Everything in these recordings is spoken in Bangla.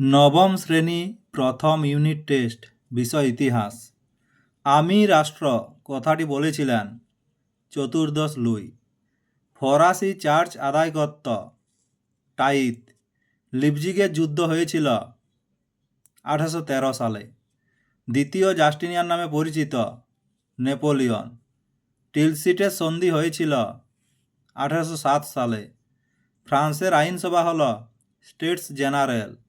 নবম শ্রেণি প্রথম ইউনিট টেস্ট, বিষয় ইতিহাস। আমি রাষ্ট্র, কথাটি বলেছিলেন, চতুর্দশ লুই। ফরাসি চার্চ আদায় করত টাইত। লিপজিগের যুদ্ধ হয়েছিল আঠারোশো তেরো সালে। দ্বিতীয় জাস্টিনিয়ান নামে পরিচিত, নেপোলিয়ন। টিলসিটের সন্ধি হয়েছিল আঠারোশো সাত সালে। ফ্রান্সের আইনসভা হল স্টেটস জেনারেল।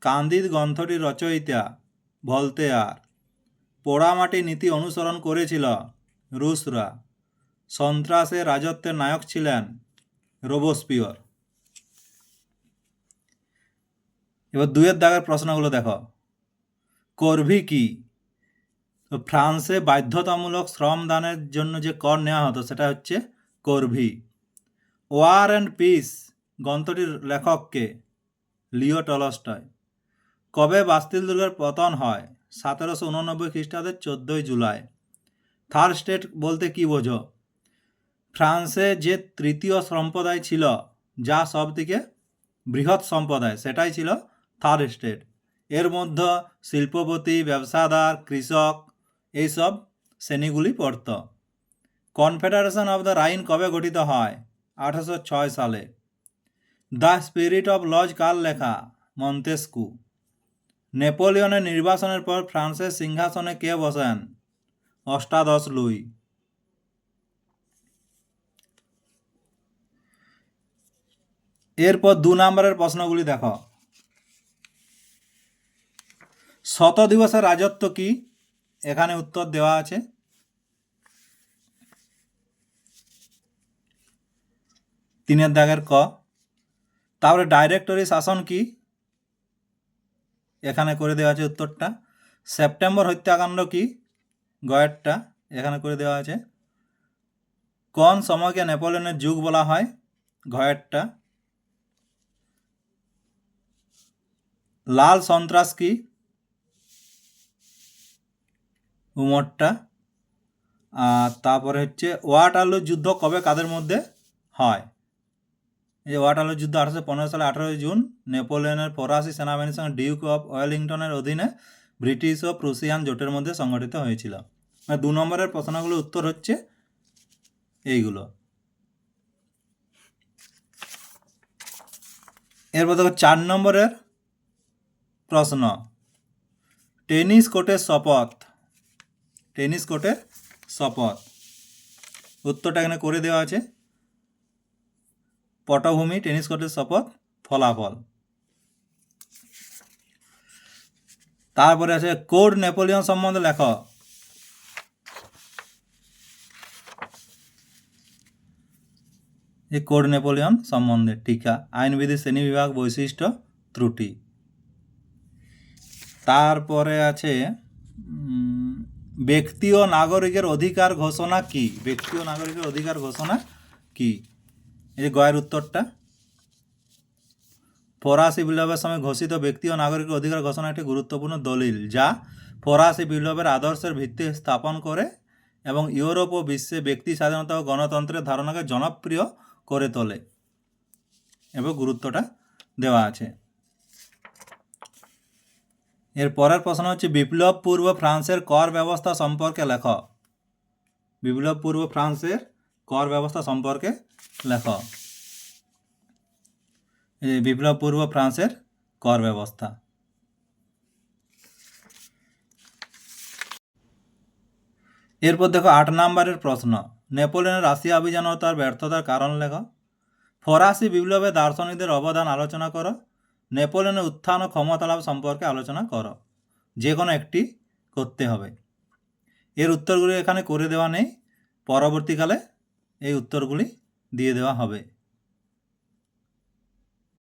কান্দিদ গ্রন্থটির রচয়িতা ভলতেয়ার। পোড়ামাটি নীতি অনুসরণ করেছিল রুশরা। সন্ত্রাসে রাজত্বের নায়ক ছিলেন রোবোস্পিয়র। এবার দুয়ের দাগের প্রশ্নগুলো দেখো। করভি কি? ফ্রান্সে বাধ্যতামূলক শ্রম দানের জন্য যে কর নেওয়া হতো, সেটা হচ্ছে করভি। ওয়ার অ্যান্ড পিস, গ্রন্থটির লেখককে লিও টলস্টয়। কবে বাস্তিল দুর্গের পতন হয়? সতেরোশো উননব্বই খ্রিস্টাব্দের চোদ্দোই জুলাই। থার্ড স্টেট বলতে কি বোঝো? ফ্রান্সে যে তৃতীয় সম্প্রদায় ছিল, যা সব থেকে বৃহৎ সম্প্রদায়, সেটাই ছিল থার্ড স্টেট। এর মধ্যে শিল্পপতি, ব্যবসাদার, কৃষক, এইসব শ্রেণীগুলি পড়ত। কনফেডারেশন অফ দ্য রাইন কবে গঠিত হয়? আঠারোশো ছয় সালে। দ্য স্পিরিট অফ লজ কার লেখা? মন্তেস্কু। নেপোলিয়নের নির্বাসনের পর ফ্রান্সের সিংহাসনে কে বসেন? অষ্টাদশ লুই। এরপর দু নম্বরের প্রশ্নগুলি দেখো। শত দিবসের রাজত্ব কি? এখানে উত্তর দেওয়া আছে। তিনের দাগের ক। তারপরে ডাইরেক্টরি শাসন কি? এখানে করে দেওয়া আছে উত্তরটা। সেপ্টেম্বর হত্যাকাণ্ড কি? গয়েরটা এখানে করে দেওয়া আছে। কোন সময়কে নেপোলিয়নের যুগ বলা হয়? ঘয়েরটা লাল সন্ত্রাস কি? উমরটা। আর তারপরে হচ্ছে ওয়াটারলু যুদ্ধ কবে কাদের মধ্যে হয়? এই যে ওয়াটারলু যুদ্ধ আঠারোশো পনেরো সালে আঠারোই জুন, নেপোলিয়নের ফরাসি সেনাবাহিনীর সঙ্গে ডিউক অফ ওয়েলিংটনের অধীনে ব্রিটিশ ও প্রুসিয়ান জোটের মধ্যে সংগঠিত হয়েছিল। দু নম্বরের প্রশ্নগুলোর উত্তর হচ্ছে এইগুলো। এরপর দেখো চার নম্বরের প্রশ্ন। টেনিস কোর্টের শপথ। টেনিস কোর্টের শপথ। উত্তরটা এখানে করে দেওয়া আছে। পটভূমি, টেনিস কোর্টের শপথ, ফলাফল। তারপরে আছে কোড নেপোলিয়ন সম্বন্ধে লেখ। এই কোড নেপোলিয়ন সম্বন্ধে টিকা, আইনবিধি শ্রেণি বিভাগ বৈশিষ্ট্য, ত্রুটি। তারপরে আছে ব্যক্তি ও নাগরিকের অধিকার ঘোষণা কি? ব্যক্তি ও নাগরিকের অধিকার ঘোষণা কি? এই যে গয়ের উত্তরটা, ফরাসি বিপ্লবের সময় ঘোষিত ব্যক্তি ও নাগরিকের অধিকার ঘোষণা একটি গুরুত্বপূর্ণ দলিল, যা ফরাসি বিপ্লবের আদর্শের ভিত্তি স্থাপন করে এবং ইউরোপ ও বিশ্বে ব্যক্তি স্বাধীনতা ও গণতন্ত্রের ধারণাকে জনপ্রিয় করে তোলে এবং গুরুত্বটা দেওয়া আছে। এর পরের প্রশ্ন হচ্ছে, বিপ্লব পূর্ব ফ্রান্সের কর ব্যবস্থা সম্পর্কে লেখ। বিপ্লব পূর্ব ফ্রান্সের কর ব্যবস্থা সম্পর্কে লেখ। বিপ্লব পূর্ব ফ্রান্সের কর ব্যবস্থা। এরপর দেখো আট নম্বরের প্রশ্ন। নেপোলিয়নের রাশিয়া অভিযান ও তার ব্যর্থতার কারণ লেখ। ফরাসি বিপ্লবে দার্শনিকদের অবদান আলোচনা করো। নেপোলিয়নের উত্থান ও ক্ষমতা লাভ সম্পর্কে আলোচনা করো। যে কোনো একটি করতে হবে। এর উত্তরগুলি এখানে করে দেওয়া নেই। পরবর্তীকালে এই উত্তরগুলি দিয়ে দেওয়া হবে।